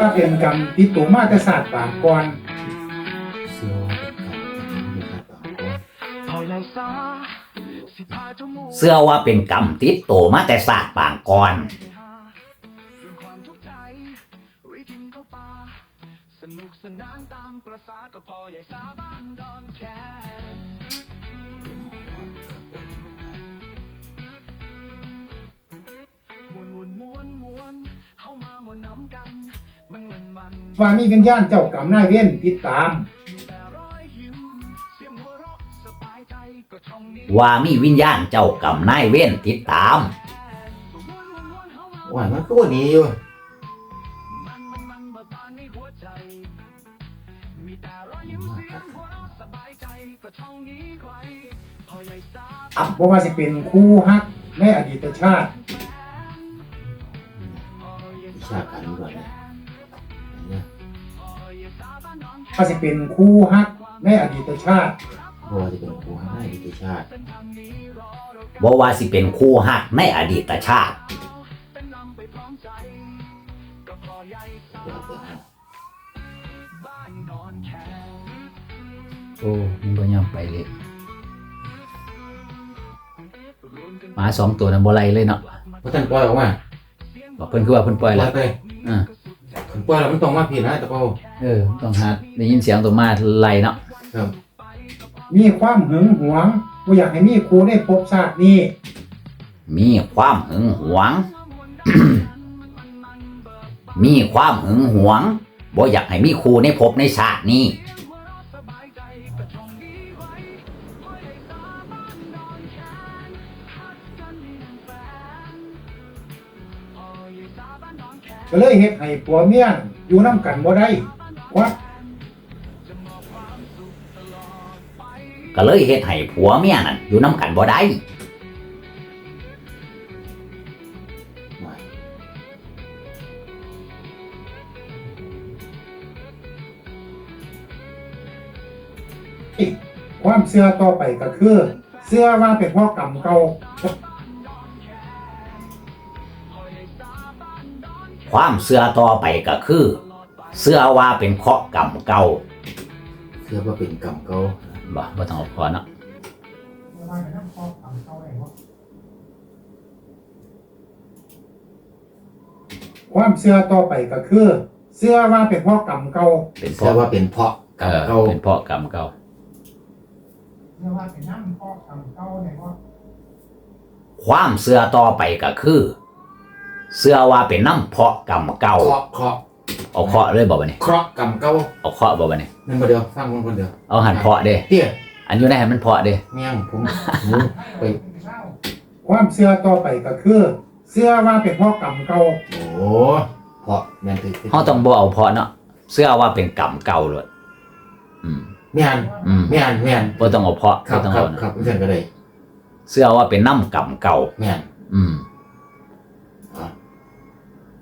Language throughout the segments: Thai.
ว่าเป็นกรรมติดตัวมาแต่ศาสตร์ปางก่อนเสื้อว่าเป็นกรรมที่มีค่าต่างก่อนเชื่อว่าเป็นกรรมติดโตมาแต่ศาสตร์ปางก่อนสนุกสนานตามประสาก็พอใหญ่สาบ้านดอนแค่มวนมวน ว่ามีวิญญาณเจ้ากรรมนายเวรติดตามมีแต่รอยยิ้มเสียงหัวเราะสบายใจก็ช่องนี้ว่ามีวิญญาณเจ้ากรรมนายเวรติดตามมวนมวนมวนเข้ามาว่ามันก็วันนี้อยู่มันมันมันเบิกบานในหัวใจมีแต่รอยยิ้มเสียงหัวเราะสบายใจก็ช่องนี้ใครพอใหญ่สาบ่ว่าสิเป็นคู่ฮักในอดีตชาติวิชาการนี้ก่อน ว่าสิเป็นคู่ฮักในอดีตชาติเพราะว่าจะเป็นครูให้ดิชาติบ่ว่าสิเป็นคู่หักในอดีตชาติเดี๋ยวจะให้โอ้มันบ่ยอมไปเลยหมาสองตัวนั้นบ่ไล่เลยเนาะเพราะท่านปล่อยออกมาบอกเพิ่นคือว่าเพิ่นปล่อยปล่แล้อวยไปอ่า ท่านปล่อยแล้วมันต้องมาผิดนะแต่ก็เออต้องหาได้ยินเสียงตัวมาไล่เนาะครับ มีความหึงหวงบ่อยากให้มีครูในภพชาตินี้มีความหึงหวง มีความหึงหวงบ่อยากให้มีครูในภพในชาตินี้ ก็เลยเฮ็ดให้ผัวเมียอยู่นํกันบ่ได้วัดก็เลยเฮ็ดให้ผัวเมียนั่นอยู่น้ำกันบ่ได้หน่อยความเชื่อต่อไปก็คือ เชื่อว่าเป็นเพ่อกรรมเก่า ความเสื่อต่อไปก็คือ เสื่อว่าเป็นเคราะห์กรรมเก่าเสื้อว่าเป็นกรรมเก่าบ่บ่ต้องเอาพอเนาะความเชื่อต่อไปก็คือเชื่อว่าเป็นเพ่อกรรมเก่าเป็นเพเสื้อราะว่าเป็นเพราะกรเอรมอเก่าเป็นเพราะกรรมเก่าเชื่อว่าเป็นน้ำเพ่อกรรมเก่าเนี่ยว่าความเสื่อต่อไปก็คือ เสื่อว่าเป็นน้ำเพราะกรรมเก่า เคราะห์เคราะห์เอาเคราะห์เลยบ่บัดนี้เคราะห์กรรมเก่าเอาเคราะห์บ่บัดนี้นั่นมาเดียวฟังมันคนเดียวเอาหันเพราะเด้ เตี้ยอันอยู่ในหันมันเพราะเด้ เมี่ยงผมหมูไปความเชื่อต่อไปก็คือ เชื่อว่าเป็นเพ่อกรรมเก่าโอ้เพราะแม่นคือเฮาต้องบ่เอาเพราะเนาะเสื่อว่าเป็นกรรมเก่าเลยอืม แม่นอืมแม่นแม่นบ่ต้องเอาเพราะครับบ่ต้องครัเอาบนะครับเพื่อนก็ได้เสื่อว่าเป็นน้ำกรรมเก่า แม่น อืมอะ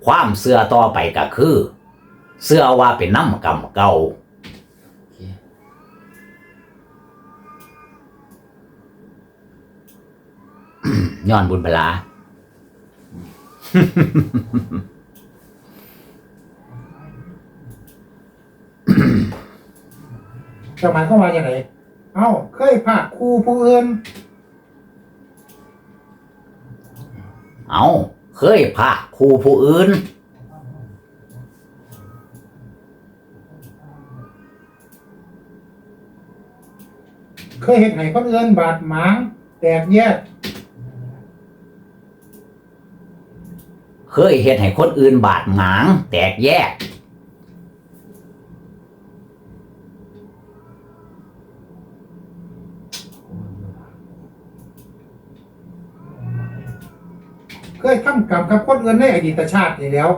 ความเสื่อต่อไปก็คือ เสื่อว่าเป็นน้ำกรรมเก่าโอเคย้อนบุญพลาจะหมายความว่าอย่างไรเอ้า เคยพากครูผู้อื่น เอา เคยพาครูผู้อื่น เคยเห็นให้คนอื่นบาดหมางแตกแยก เคยเฮ็ดให้คนอื่นบาดหมาง แตกแยก ยทำกรรมกับคนอื่นในอดีตชาตินี่แล้ว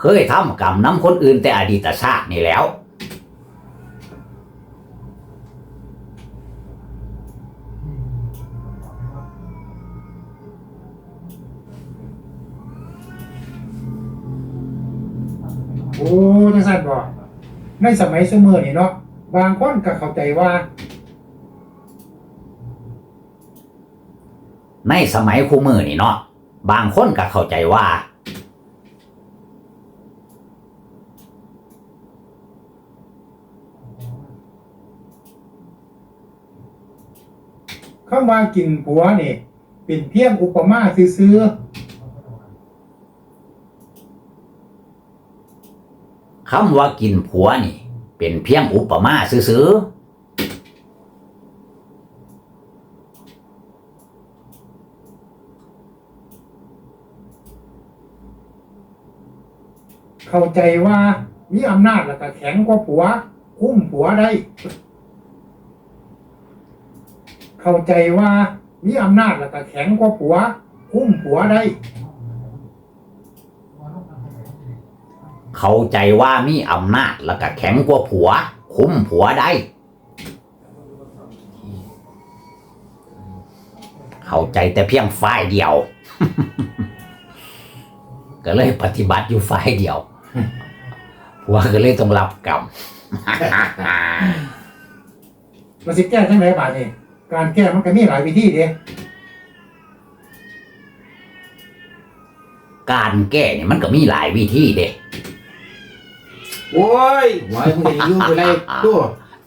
เคยทำกรรมน้ำคนอื่นแต่อดีตชาตินี่แหล้ว โอ้จังซั่นบ่ในสมัยสมือนี่เนาะบางคนก็เข้าใจว่า ในสมัยคู่มือนี่เนาะบางคนก็เข้าใจว่าคำว่ากินผัวนี่ เป็นเพียงอุปมาซื่อคำว่ากินผัวนี่ เป็นเพียงอุปมาซื่อๆ เข้าใจว่ามีอำนาจแล้วก็แข็งกว่าผัว คุ้มผัวได้ เข้าใจว่ามีอำนาจแล้วก็แข็งกว่าผัว คุ้มผัวได้ เข้าใจว่ามีอำนาจแล้วก็แข็งกว่าผัว คุ้มผัวได้ เข้าใจแต่เพียงฝ่ายเดียว ก็เลยปฏิบัติอยู่ฝ่ายเดียว ผัวก็เลยต้องรับกรรม มันสิแก้ทั้งหลายบาทนี่การแก้มันก็มีหลายวิธีเด้การแก้เนี่ยมันก็มีหลายวิธีเด้โอ้ยหัวมึงจะยุ่งไปเลยตัว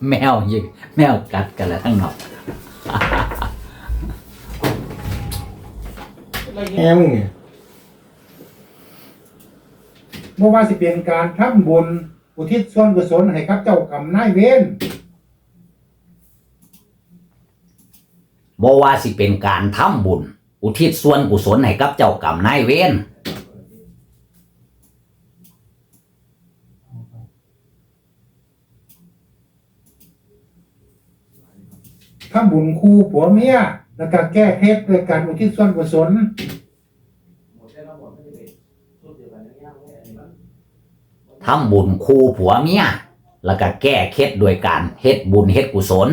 แมวยิงแมวกัดกันแล้วทั้งนอกแหมมึงเนี่ย บ่ว่าสิเป็นการทำบุญอุทิศส่วนกุศลให้กับเจ้ากรรมนายเวรบ่ว่าสิเป็นการทำบุญ อุทิศส่วนกุศลให้กับเจ้ากรรมนายเวรทำบุญคู่ผัวเมียแล้วก็แก้เคล็ดด้วยการอุทิศส่วนกุศล ทำบุญคู่ผัวเมียแล้วก็แก้เคล็ดด้วยการเฮ็ดบุญเฮ็ดกุศล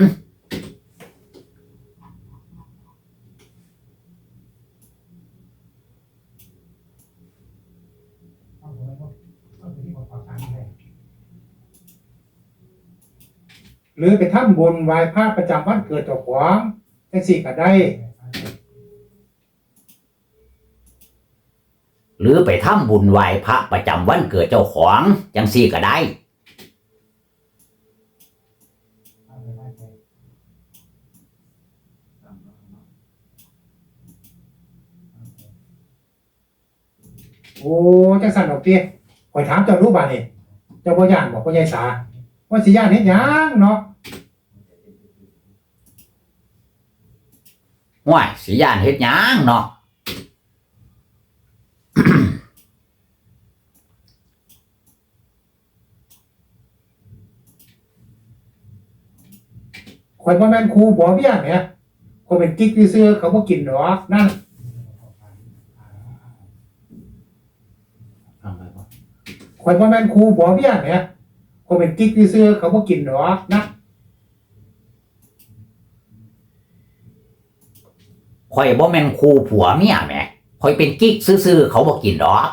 หรือไปทำบุญไหว้พระประจำวันเกิดเจ้าของจังสี่ก็ได้ หรือไปทำบุญไหว้พระประจำวันเกิดเจ้าของจังซี่ก็ได้ โอ้จังสั่นดอกเตี้ยคอยถามเจ้ารู้บ่านี่เจ้าบ่ย่านบอกพ่อใหญ่สา ว่าสิย่านเฮ็ดหยังเนาะห้วยสิย่านเฮ็ดหยังเนาะ ข่อยบ่แม่นครูบ่เบี้ยแหมข่อยเป็นกิ๊กซื่อๆเขาบ่กินดอกนั่นทำไปป่ะข่อยบ่แม่นครูบ่เบี้ยแหมข่อยเป็นกิ๊กซื่อๆเขาบ่กินดอกนะข่อยบ่แม่นคู่ผัวเมียแหมข่อยเป็นกิ๊กซื่อๆเขาบ่กินดอก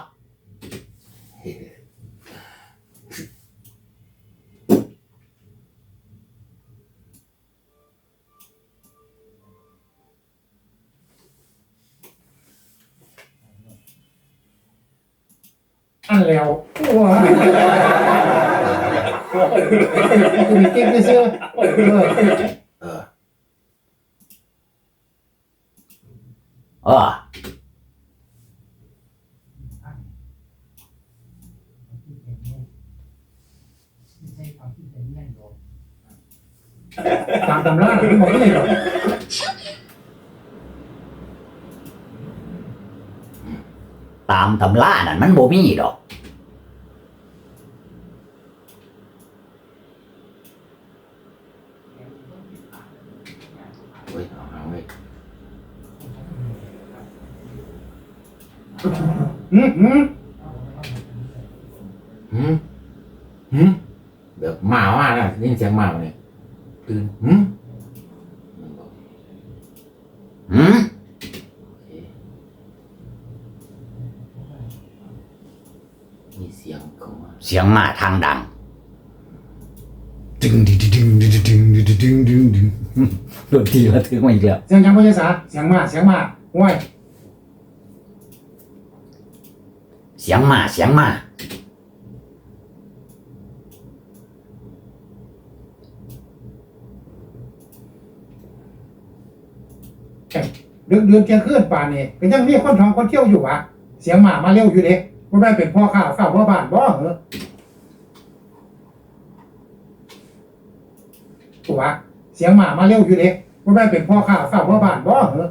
อันแล้วโอ้ยข่อยเป็นกิ๊กซื่อๆเออเออเออตามตำราที่บอกนี่หรอกตามตำรานั่นมันบ่มีดอก โอ้ยเอาหาไว้ หืมหืม หืมหืมแบบหมาว่าน่ะนี่เสียงหมาเนี่ยตื่นหืมมันบอกหืมโอเคมีเสียงเข้ามาเสียงมาทางดังดึงดึงดึงดึงดึงดึงดึงดึงดึงดนตรีระทึกมาอีกแล้วเสียงยังพ่อใหญ่สาเสียงมาเสียงมาห้วยเสียงมาเสียงมา ดึกเดือนเที่ยงคืนป่านนี่เป็นยังมีคนท้องคนเที่ยวอยู่วะเสียงหมามาเร็วอยู่เด็กว่าได้เป็นพ่อข้าวข้าวพ่อบ้านบ่เหรอถูกวะเสียงหมามาเร็วอยู่เด็กว่าได้เป็นพ่อข้าวข้าวพ่อบ้านบ่เหรอ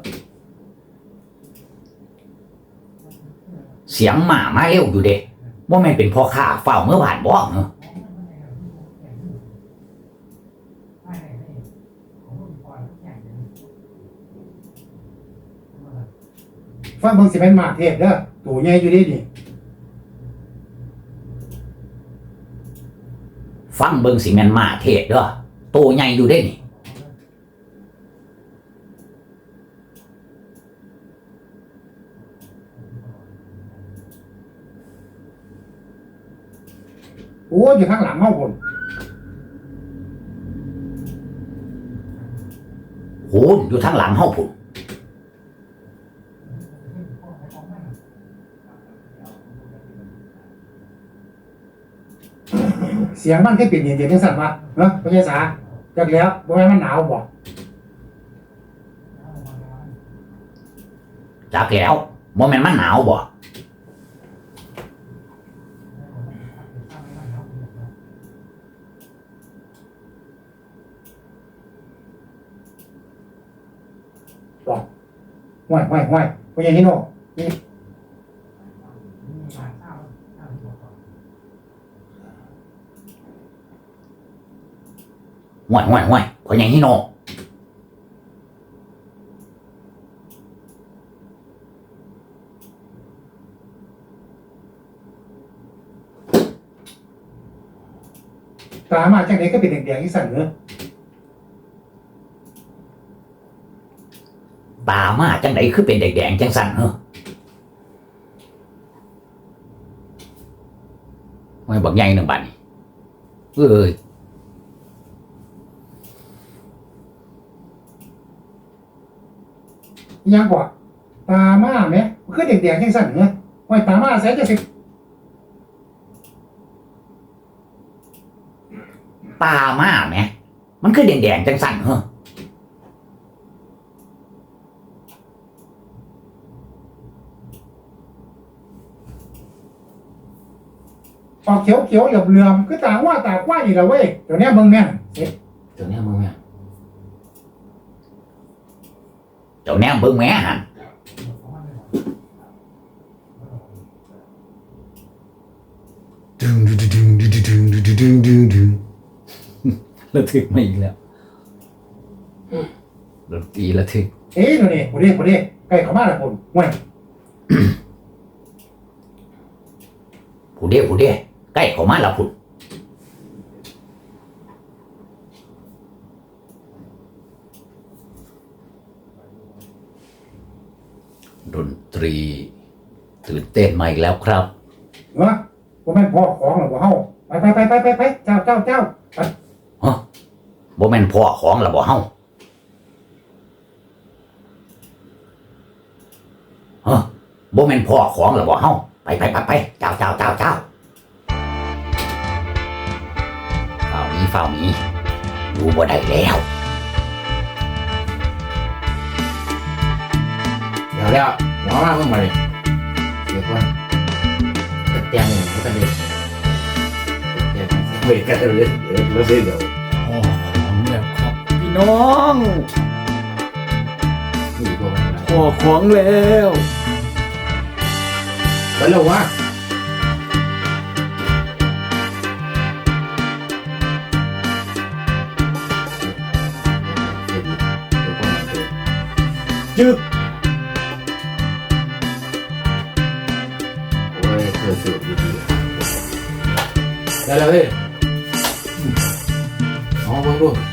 เสียงหมามาเร็วอยู่เด้ว่าแม่นเป็นพ่อข้าเฝ้าเมื่อวานบ่เหรอ ฟังเบิ่งสิเป็นหมาเทพเด้อตัวใหญ่อยู่เดินี่ฟังเบิ่งสิแม่นหมาเทศเด้อโตใหญ่อยู่เด้นี่โอ้ยอยู่ข้างหลังเฮาพุ่นโหนอยู่ทางหลังเฮาพุ่น เสียงมันแค่เป็นเย็นๆจังซั่นวะเนาะพญาสาจักแล้วบ่แม่นมันหนาวบ่จักแล้วบ่แม่นมันหนาวบ่ห้วยห้วยห้วยพญาฮิโนนี่ห่วยห่วยห่วยพ่อ ใหญ่ฮิโนตามาจังได๋ก็เป็นแดงๆอีสั่นเด้อตามาจังไดคือเป็นแดงๆจังสั่นเฮ้อไม่บักใหญ่หนึ่งบัดนี่เอ้ย อิห ยังกว่าตามาแหมมันคือแดงๆจังซั่นเด้อห้วยตามาแสนจะสิตามาแหมมันคือแดงๆจังสั่นเฮ้อออกเขียวๆเหลือมๆคือตาว่าตาควายนี่ล่ะเว้ยเดี๋ยวนี้เบิ่งแม่นเอ๊ะเจ้าแนมเบิ่งแม่ เจ้าแนมเบิ่งแม่หันดึงดึงดึงดึงดึงดึงดึงดึงดึงระทึกมาอีกแล้วดนตรีระทึก เอ๊ะเดี๋ยวนี้บ่ได้บ่ได้ใกล้เข้ามาแล้วพุ่นห้วยผู้เดียวผู้เดียวใกล้เข้ามาแล้วพุ่นดนต รี ตื่นเต้นมาอีกแล้วครับ เนาะบ่แม่นพ่อของหรอกบ่เฮาไปไปไปไปไปไปเจ้าเจ้าเจ้าไปบ่แม่นพ่อของละบ่เฮาฮะบ่แม่นพ่อของละบ่เฮาไปไปไปไปเจ้าเจ้าเจ้าเจ้าฝ้าวนี้ฝ้าวนี้อยู่บ่ได้แล้ว เดี๋ยวแล้ว หมอมาเพิ่งมาเลยเดี๋ยวก่อนเตียงหนึ่งก็จะเด็กเดี๋ยวเฮ้ยกันเลยเดี๋ยวเราเดี๋ยวพ่อของแล้วครับพี่น้องนี่ตัวมันนะพ่อของแล้วไปแล้ววะจึ๊ก Dale a ver. Vamos, buen